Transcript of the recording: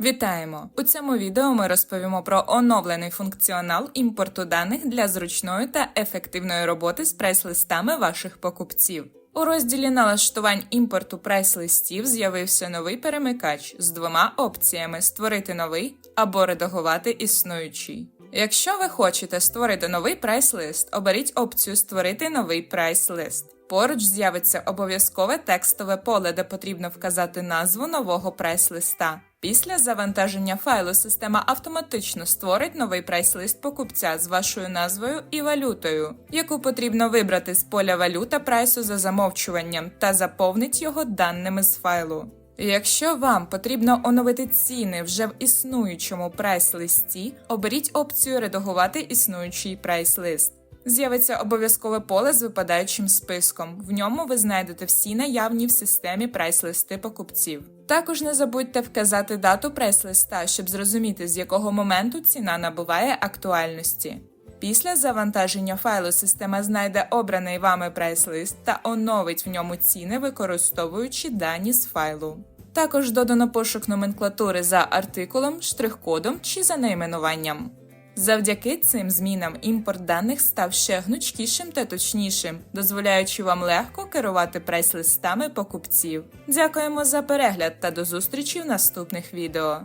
Вітаємо! У цьому відео ми розповімо про оновлений функціонал імпорту даних для зручної та ефективної роботи з прайс-листами ваших покупців. У розділі налаштувань імпорту прайс-листів з'явився новий перемикач з двома опціями: створити новий або редагувати існуючий. Якщо ви хочете створити новий прайс-лист, оберіть опцію Створити новий прайс-лист. Поруч з'явиться обов'язкове текстове поле, де потрібно вказати назву нового прайс-листа. Після завантаження файлу система автоматично створить новий прайс-лист покупця з вашою назвою і валютою, яку потрібно вибрати з поля валюта прайсу за замовчуванням та заповнить його даними з файлу. Якщо вам потрібно оновити ціни вже в існуючому прайс-листі, оберіть опцію Редагувати існуючий прайс-лист. З'явиться обов'язкове поле з випадаючим списком. В ньому ви знайдете всі наявні в системі прайс-листи покупців. Також не забудьте вказати дату прайс-листа, щоб зрозуміти, з якого моменту ціна набуває актуальності. Після завантаження файлу система знайде обраний вами прайс-лист та оновить в ньому ціни, використовуючи дані з файлу. Також додано пошук номенклатури за артикулом, штрих-кодом чи за найменуванням. Завдяки цим змінам імпорт даних став ще гнучкішим та точнішим, дозволяючи вам легко керувати прайс-листами покупців. Дякуємо за перегляд та до зустрічі в наступних відео.